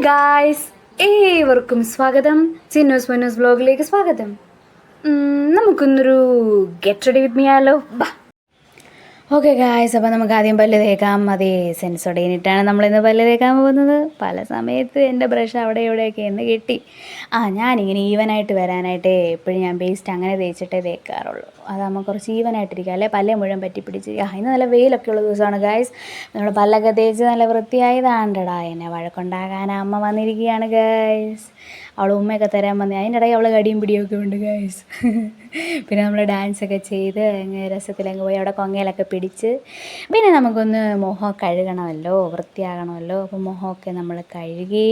Guys ഏവർക്കും സ്വാഗതം. ചിന്നോസ് മൊന്നോസ് ബ്ലോഗിലേക്ക് സ്വാഗതം. നമുക്കൊന്നൊരു ഗെറ്റ് റെഡി വിത്ത് മീ ആയാലോ? ബാ. ഓക്കെ ഗായ്സ് അപ്പോൾ നമുക്ക് ആദ്യം പല്ല് തേക്കാം. അതേ സെൻസോഡേനിട്ടാണ് നമ്മളിന്ന് പല്ല് തേക്കാൻ പോകുന്നത്. പല സമയത്ത് എന്റെ ബ്രഷ് അവിടെ ഇവിടെയൊക്കെ എന്ന് കിട്ടി. ആ ഞാനിങ്ങനെ ഈവനായിട്ട് വരാനായിട്ട് എപ്പോഴും ഞാൻ പേസ്റ്റ് അങ്ങനെ തേച്ചിട്ടേ തേക്കാറുള്ളൂ. അതാകുമ്പോൾ കുറച്ച് ഈവനായിട്ടിരിക്കുക അല്ലെ? പല്ലേ മുഴുവൻ പറ്റി പിടിച്ച് ആ ഇന്ന് നല്ല വെയിലൊക്കെ ഉള്ള ദിവസമാണ് ഗായ്സ് നമ്മുടെ പല്ലൊക്കെ തേച്ച് നല്ല വൃത്തിയായതാണ്ടടാ എന്നെ വഴക്കുണ്ടാകാൻ അമ്മ വന്നിരിക്കുകയാണ് ഗായ്സ് അവൾ ഉമ്മയൊക്കെ തരാൻ വന്നേ. അതിന്റെ ഇടയിൽ അവൾ കടിയും പിടിയൊക്കെ ഉണ്ട് ഗൈസ് പിന്നെ നമ്മൾ ഡാൻസ് ഡാൻസൊക്കെ ചെയ്ത് അങ്ങ് രസത്തിലങ്ങ് പോയി അവിടെ കൊങ്ങയിലൊക്കെ പിടിച്ച്. പിന്നെ നമുക്കൊന്ന് മുഖം കഴുകണമല്ലോ വൃത്തിയാകണമല്ലോ. അപ്പോൾ മുഖമൊക്കെ നമ്മൾ കഴുകി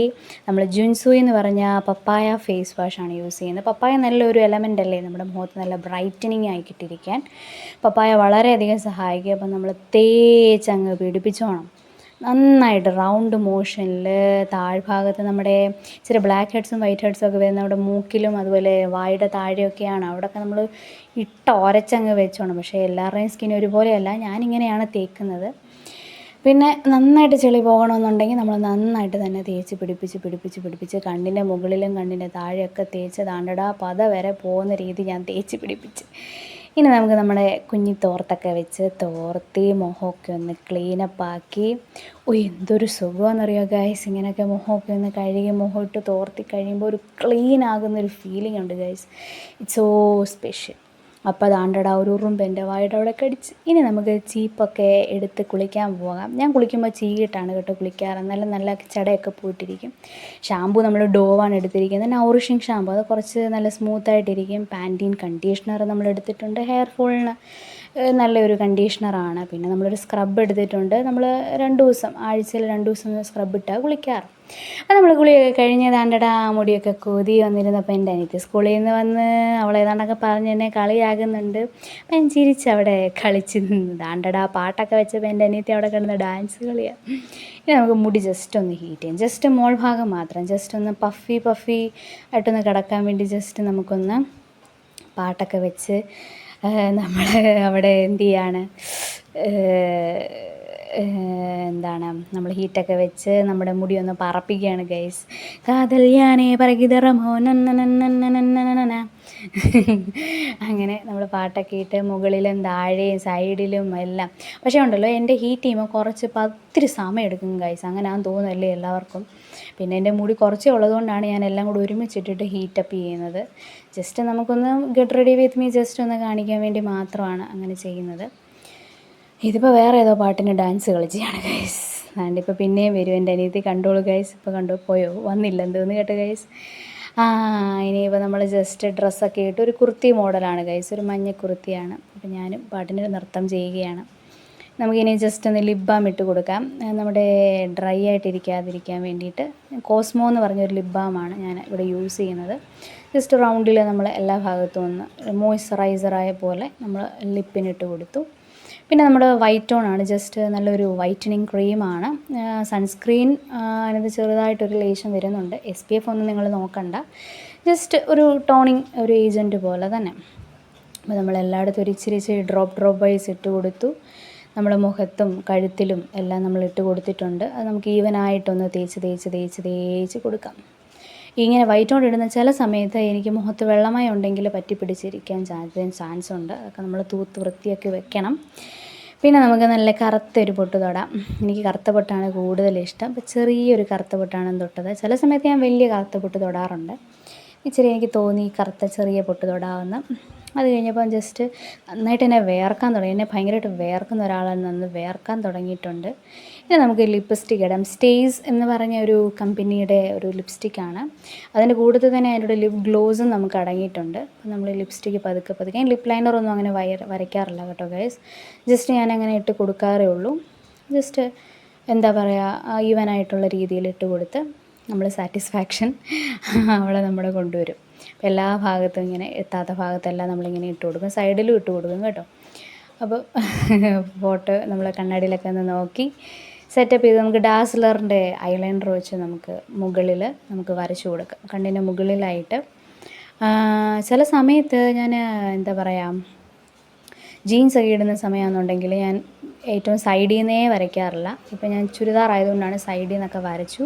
നമ്മൾ ജുൻസു എന്ന് പറഞ്ഞ പപ്പായ ഫേസ് വാഷാണ് യൂസ് ചെയ്യുന്നത്. പപ്പായ നല്ലൊരു എലമെന്റ് അല്ലേ? നമ്മുടെ മുഖത്ത് നല്ല ബ്രൈറ്റനിങ് ആയി കിട്ടിയിരിക്കാൻ. പപ്പായ വളരെയധികം സഹായിക്കും. അപ്പം നമ്മൾ തേച്ചങ്ങ് പിടിപ്പിച്ചോണം. നന്നായിട്ട് റൗണ്ട് മോഷനിൽ താഴ്ഭാഗത്ത് നമ്മുടെ ഇച്ചിരി ബ്ലാക്ക് ഹെഡ്സും വൈറ്റ് ഹെഡ്സും ഒക്കെ വരുന്ന നമ്മുടെ മൂക്കിലും അതുപോലെ വായുടെ താഴെയൊക്കെയാണ്. അവിടെയൊക്കെ നമ്മൾ ഇട്ട ഒരച്ചങ്ങ് വെച്ചോണം. പക്ഷേ എല്ലാവരുടെയും സ്കിൻ ഒരുപോലെയല്ല. ഞാനിങ്ങനെയാണ് തേക്കുന്നത്. പിന്നെ നന്നായിട്ട് ചെളി പോകണമെന്നുണ്ടെങ്കിൽ നമ്മൾ നന്നായിട്ട് തന്നെ തേച്ച് പിടിപ്പിച്ച് പിടിപ്പിച്ച് പിടിപ്പിച്ച് കണ്ണിന്റെ മുകളിലും കണ്ണിന്റെ താഴെയൊക്കെ തേച്ച് താണ്ടടാ പത വരെ പോകുന്ന രീതി ഞാൻ തേച്ച് പിടിപ്പിച്ച്. ഇനി നമുക്ക് നമ്മുടെ കുഞ്ഞി തോർത്തൊക്കെ വെച്ച് തോർത്തി മുഖമൊക്കെ ഒന്ന് ക്ലീനപ്പ് ആക്കി. ഓ എന്തൊരു സുഖമാണെന്നറിയോ ഗൈസ് ഇങ്ങനെയൊക്കെ മുഖമൊക്കെ ഒന്ന് കഴുകി മുഖം ഇട്ട് തോർത്തി കഴിയുമ്പോൾ ഒരു ക്ലീൻ ആകുന്ന ഒരു ഫീലിംഗ് ഉണ്ട് ഗൈസ് ഇറ്റ്സ് സോ സ്പെഷ്യൽ അപ്പോൾ അതാണ്ടടാ ഒരു ഉറുമ്പ് എന്റെ വായുടെ അവിടെ കടിച്ച്. ഇനി നമുക്ക് ചീപ്പൊക്കെ എടുത്ത് കുളിക്കാൻ പോകാം. ഞാൻ കുളിക്കുമ്പോൾ ചീകിട്ടാണ് കേട്ടോ കുളിക്കാറ്. നല്ല നല്ല ചടയൊക്കെ പോയിട്ടിരിക്കും ഷാമ്പു നമ്മൾ ഡോവാണ് എടുത്തിരിക്കുന്നത്. നൗറിഷിങ് ഷാമ്പു അത് കുറച്ച് നല്ല സ്മൂത്തായിട്ടിരിക്കും. പാന്റീൻ കണ്ടീഷണർ നമ്മൾ എടുത്തിട്ടുണ്ട്. ഹെയർ ഫോളിന് നല്ലൊരു കണ്ടീഷണറാണ്. പിന്നെ നമ്മളൊരു സ്ക്രബ് എടുത്തിട്ടുണ്ട്. നമ്മൾ രണ്ട് ദിവസം ആഴ്ചയിൽ രണ്ട് ദിവസം സ്ക്രബ് ഇട്ടാൽ കുളിക്കാറ്. അപ്പോൾ നമ്മൾ കുളിയൊക്കെ കഴിഞ്ഞ് താണ്ടടാ മുടിയൊക്കെ കൊതി വന്നിരുന്നപ്പോൾ എന്റെ അനിയത്തി സ്കൂളിൽ നിന്ന് വന്ന് അവൾ ഏതാണ്ടൊക്കെ പറഞ്ഞ് എന്നെ കളിയാകുന്നുണ്ട് അപ്പം ഞാൻ ചിരിച്ച് അവിടെ കളിച്ച് താണ്ടടാ പാട്ടൊക്കെ വെച്ചപ്പോൾ എന്റെ അനിയത്തി അവിടെ കിടന്ന് ഡാൻസ് കളിയാണ് ഇനി നമുക്ക് മുടി ജസ്റ്റ് ഒന്ന് ഹീറ്റ് ചെയ്യാം. ജസ്റ്റ് മോൾ ഭാഗം മാത്രം. ജസ്റ്റ് ഒന്ന് പഫി പഫി ആയിട്ടൊന്ന് കിടക്കാൻ വേണ്ടി ജസ്റ്റ് നമുക്കൊന്ന് പാട്ടൊക്കെ വെച്ച് നമ്മൾ അവിടെ എന്ത് ചെയ്യാണ് എന്താണ് നമ്മൾ ഹീറ്റൊക്കെ വെച്ച് നമ്മുടെ മുടി ഒന്ന് പറപ്പിക്കുകയാണ് ഗൈസ് കാതൽ ഞാനേ പറകിതറമോ നന്നനന്നനനനനന അങ്ങനെ നമ്മൾ പാട്ടൊക്കെ ഇട്ട് മുകളിലും താഴെയും സൈഡിലും എല്ലാം. പക്ഷേ ഉണ്ടല്ലോ എന്റെ ഹീറ്റ് ചെയ്യുമ്പോൾ കുറച്ച് പത്തിരി സമയം എടുക്കും ഗൈസ് അങ്ങനെ ആണെന്ന് തോന്നുന്നല്ലേ എല്ലാവർക്കും. പിന്നെ എന്റെ മുടി കുറച്ചേ ഉള്ളതുകൊണ്ടാണ് ഞാൻ എല്ലാം കൂടി ഒരുമിച്ചിട്ടിട്ട് ഹീറ്റപ്പ് ചെയ്യുന്നത്. ജസ്റ്റ് നമുക്കൊന്ന് get ready with me just ഒന്ന് കാണിക്കാൻ വേണ്ടി മാത്രമാണ് അങ്ങനെ ചെയ്യുന്നത്. ഇതിപ്പോൾ വേറെ ഏതോ പാട്ടിന് ഡാൻസ് കളിച്ചാണ് ഗൈസ് അതുകൊണ്ട് ഇപ്പോൾ പിന്നെയും വരും. എന്റെ അനിയത്തി കണ്ടോളൂ ഗൈസ് ഇപ്പോൾ കണ്ടു പോയോ? വന്നില്ല എന്തോന്ന് കേട്ടോ ഗൈസ് ആ ഇനിയിപ്പോൾ നമ്മൾ ജസ്റ്റ് ഡ്രസ്സൊക്കെ ഇട്ട് ഒരു കുർത്തി മോഡലാണ് ഗൈസ് ഒരു മഞ്ഞ കുർത്തിയാണ്. അപ്പോൾ ഞാനും പാട്ടിന് നൃത്തം ചെയ്യുകയാണ്. നമുക്കിനി ജസ്റ്റ് ഒന്ന് ലിപ് ബാം ഇട്ട് കൊടുക്കാം. നമ്മുടെ ഡ്രൈ ആയിട്ടിരിക്കാതിരിക്കാൻ വേണ്ടിയിട്ട് കോസ്മോ എന്ന് പറഞ്ഞൊരു ലിപ് ബാമാണ് ഞാൻ ഇവിടെ യൂസ് ചെയ്യുന്നത്. ജസ്റ്റ് റൗണ്ടിൽ നമ്മൾ എല്ലാ ഭാഗത്തും ഒന്ന് മോയ്സ്ചറൈസറായ പോലെ നമ്മൾ ലിപ്പിനിട്ട് കൊടുത്തു. പിന്നെ നമ്മൾ വൈറ്റ് ടോൺ ആണ്. ജസ്റ്റ് നല്ലൊരു വൈറ്റനിങ് ക്രീമാണ് സൺസ്ക്രീൻ അതിനകത്ത് ചെറുതായിട്ടൊരു ലേശം വരുന്നുണ്ട്. എസ് പി എഫ് ഒന്നും നിങ്ങൾ നോക്കണ്ട. ജസ്റ്റ് ഒരു ടോണിങ് ഒരു ഏജന്റ് പോലെ തന്നെ. അപ്പോൾ നമ്മൾ എല്ലായിടത്തും ഒരു ഇച്ചിരി ഇച്ചിരി ഡ്രോപ്പ് ഡ്രോപ്പ് വൈസ് ഇട്ട് കൊടുത്തു. നമ്മുടെ മുഖത്തും കഴുത്തിലും എല്ലാം നമ്മൾ ഇട്ട് കൊടുത്തിട്ടുണ്ട്. അത് നമുക്ക് ഈവനായിട്ടൊന്ന് തേച്ച് തേച്ച് തേച്ച് തേച്ച് കൊടുക്കാം. ഇങ്ങനെ വൈറ്റ് കൊണ്ട് ഇടുന്ന ചില സമയത്ത് എനിക്ക് മുഖത്ത് വെള്ളമായി ഉണ്ടെങ്കിൽ പറ്റി പിടിച്ചിരിക്കാൻ ചാൻസ് ചാൻസ് ഉണ്ട്. അതൊക്കെ നമ്മൾ തൂത്ത് വൃത്തിയാക്കി വെക്കണം. പിന്നെ നമുക്ക് നല്ല കറുത്തൊരു പൊട്ട് തൊടാം. എനിക്ക് കറുത്ത പൊട്ടാണ് കൂടുതൽ ഇഷ്ടം. അപ്പോൾ ചെറിയൊരു കറുത്ത പൊട്ടാണ് തൊട്ടത്. ചില സമയത്ത് ഞാൻ വലിയ കറുത്ത പൊട്ട് തൊടാറുണ്ട്. ഇച്ചിരി എനിക്ക് തോന്നി കറുത്ത ചെറിയ പൊട്ട് തൊടാവുന്ന. അത് കഴിഞ്ഞപ്പോൾ ജസ്റ്റ് നന്നായിട്ട് എന്നെ വേർക്കാൻ തുടങ്ങി. എന്നെ ഭയങ്കരമായിട്ട് വേർക്കുന്ന ഒരാളാണ്. നിന്ന് വേർക്കാൻ തുടങ്ങിയിട്ടുണ്ട്. ഇനി നമുക്ക് ലിപ്സ്റ്റിക് ഇടാം. സ്റ്റേസ് എന്ന് പറഞ്ഞ ഒരു കമ്പനിയുടെ ഒരു ലിപ്സ്റ്റിക്കാണ് അതിന്റെ കൂട്ടത്തിൽ തന്നെ അതിന്റെ ലിപ് ഗ്ലോസും നമുക്ക് അടങ്ങിയിട്ടുണ്ട്. അപ്പോൾ നമ്മൾ ലിപ്സ്റ്റിക്ക് പതുക്കെ പതുക്കെ ലിപ് ലൈനറൊന്നും അങ്ങനെ വയർ വരയ്ക്കാറില്ല കേട്ടോ ഗൈസ് ജസ്റ്റ് ഞാൻ അങ്ങനെ ഇട്ട് കൊടുക്കാറേ ഉള്ളൂ. ജസ്റ്റ് എന്താ പറയുക ഈവനായിട്ടുള്ള രീതിയിൽ ഇട്ട് കൊടുത്ത് നമ്മൾ സാറ്റിസ്ഫാക്ഷൻ അവളെ നമ്മുടെ കൊണ്ടുവരും. എല്ലാ ഭാഗത്തും ഇങ്ങനെ എത്താത്ത ഭാഗത്തെല്ലാം നമ്മളിങ്ങനെ ഇട്ട് കൊടുക്കും. സൈഡിലും ഇട്ട് കൊടുക്കും കേട്ടോ. അപ്പോൾ ഫോട്ടോ നമ്മൾ കണ്ണാടിയിലൊക്കെ ഒന്ന് നോക്കി സെറ്റപ്പ് ചെയ്ത് നമുക്ക് ഡാസ്ലറിന്റെ ഐലൈനർ വെച്ച് നമുക്ക് മുകളിൽ നമുക്ക് വരച്ചു കൊടുക്കാം. കണ്ണിന്റെ മുകളിലായിട്ട്. ചില സമയത്ത് ഞാൻ എന്താ പറയുക ജീൻസ് ഒക്കെ ഇടുന്ന സമയമാണെന്നുണ്ടെങ്കിൽ ഞാൻ ഏറ്റവും സൈഡിൽ നിന്നേ വരയ്ക്കാറില്ല. ഇപ്പം ഞാൻ ചുരിദാർ ആയതുകൊണ്ടാണ് സൈഡിൽ നിന്നൊക്കെ വരച്ചു.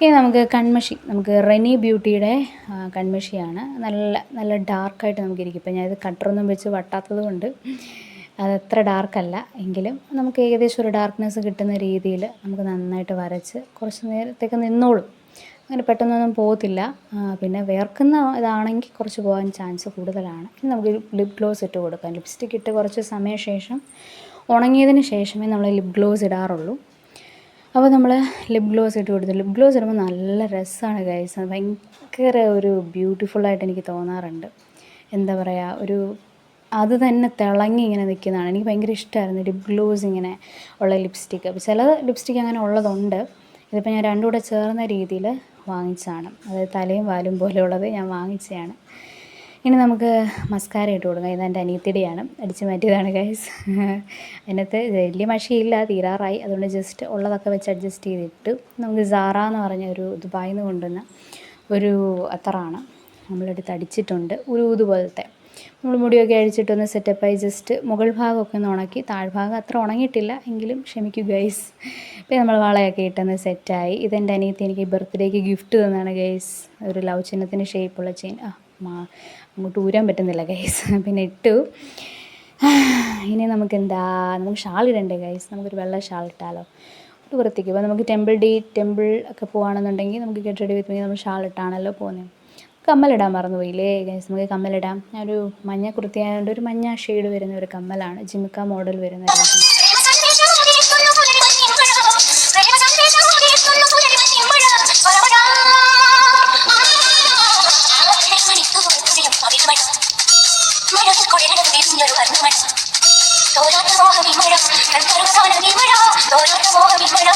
ഇനി നമുക്ക് കൺമഷി നമുക്ക് റെനി ബ്യൂട്ടിയുടെ കൺമഷിയാണ്. നല്ല നല്ല ഡാർക്കായിട്ട് നമുക്കിരിക്കും. ഇപ്പം ഞാനിത് കട്ടറൊന്നും വെച്ച് വട്ടാത്തത് കൊണ്ട് അതത്ര ഡാർക്കല്ല. എങ്കിലും നമുക്ക് ഏകദേശം ഒരു ഡാർക്ക്നെസ് കിട്ടുന്ന രീതിയിൽ നമുക്ക് നന്നായിട്ട് വരച്ച് കുറച്ച് നേരത്തേക്ക് നിന്നോളും. അങ്ങനെ പെട്ടെന്നൊന്നും പോകത്തില്ല. പിന്നെ വേർക്കുന്ന ഇതാണെങ്കിൽ കുറച്ച് പോകാൻ ചാൻസ് കൂടുതലാണ്. ഇനി നമുക്ക് ലിപ് ഗ്ലോസ് ഇട്ട് കൊടുക്കാം. ലിപ്സ്റ്റിക് ഇട്ട് കുറച്ച് സമയശേഷം ഉണങ്ങിയതിന് ശേഷമേ നമ്മൾ ലിപ് ഗ്ലോസ് ഇടാറുള്ളൂ. അപ്പോൾ നമ്മൾ ലിപ് ഗ്ലോസ് ഇട്ട് കൊടുത്തു ലിപ് ഗ്ലോസ് ഇടുമ്പോൾ നല്ല രസമാണ് ഗൈസ് ഭയങ്കര ഒരു ബ്യൂട്ടിഫുള്ളായിട്ട് എനിക്ക് തോന്നാറുണ്ട്. എന്താ പറയുക ഒരു അത് തന്നെ തിളങ്ങി ഇങ്ങനെ നിൽക്കുന്നതാണ്. എനിക്ക് ഭയങ്കര ഇഷ്ടമായിരുന്നു ലിപ് ഗ്ലോസ് ഇങ്ങനെ ഉള്ള ലിപ്സ്റ്റിക്ക് അപ്പോൾ ചില ലിപ്സ്റ്റിക്ക് അങ്ങനെ ഉള്ളതുണ്ട്. ഇതിപ്പോൾ ഞാൻ രണ്ടും കൂടെ ചേർന്ന രീതിയിൽ വാങ്ങിച്ചതാണ്. അതായത് തലയും വാലും പോലെയുള്ളത് ഞാൻ വാങ്ങിച്ചതാണ്. ഇനി നമുക്ക് മസ്കാര ഇട്ട് കൊടുക്കാം. ഇത് എന്റെ അനിയത്തിയുടെയാണ്. അടിച്ചു മാറ്റിയതാണ് ഗൈസ് അതിനകത്ത് വലിയ മഷിയില്ല തീരാറായി. അതുകൊണ്ട് ജസ്റ്റ് ഉള്ളതൊക്കെ വെച്ച് അഡ്ജസ്റ്റ് ചെയ്തിട്ട്. നമുക്ക് സാറ എന്ന് പറഞ്ഞ ഒരു ദുബായിൽ നിന്ന് കൊണ്ടുവന്ന ഒരു അത്തറാണ്. നമ്മളെടുത്ത് അടിച്ചിട്ടുണ്ട്. ഒരു ഊത് പോലത്തെ. നമ്മൾ മുടിയൊക്കെ അഴിച്ചിട്ടൊന്ന് സെറ്റപ്പായി ജസ്റ്റ് മുകൾ ഭാഗമൊക്കെ ഒന്ന് ഉണക്കി താഴ്ഭാഗം അത്ര ഉണങ്ങിയിട്ടില്ല എങ്കിലും ക്ഷമിക്കൂ ഗൈസ് പിന്നെ നമ്മൾ വളയൊക്കെ ഇട്ടൊന്ന് സെറ്റായി ഇതെന്റെ അനിയത്തി എനിക്ക് ബർത്ത്ഡേക്ക് ഗിഫ്റ്റ് തന്നാണ് ഗൈസ് ഒരു ലവ് ചിഹ്നത്തിന്റെ ഷേപ്പുള്ള ചെയിൻ ആ മാ അങ്ങോട്ട് ഊരാൻ പറ്റുന്നില്ല ഗൈസ് പിന്നെ ഇട്ടു. ഇനി നമുക്ക് എന്താ നമുക്ക് ഷാൾ ഇടണ്ടേ ഗൈസ് നമുക്കൊരു വെള്ള ഷാൾ ഇട്ടാലോ? ഒരു വൃത്തിക്ക്. ഇപ്പോൾ നമുക്ക് ടെമ്പിൾ ഡേ ടെമ്പിൾ ഒക്കെ പോകുകയാണെന്നുണ്ടെങ്കിൽ നമുക്ക് ഗെറ്റ് റെഡി വിത്ത് നമ്മൾ ഷാൾ ഇട്ടാണല്ലോ പോകുന്നത് കമ്മലിടാൻ മറന്നുപോയില്ലേ ഗൈസ് നമുക്ക് കമ്മലിടാം. ഒരു മഞ്ഞ കുർത്തി ആയതുകൊണ്ട് ഒരു മഞ്ഞ ഷെയ്ഡ് വരുന്ന ഒരു കമ്മലാണ്. ജിമിക്ക മോഡൽ വരുന്ന വർണമഴ തോരാത്ത മോഹ വിമഴ കൽക്കറുകാന വിമഴ തോരാത്ത മോഹ വിമഴ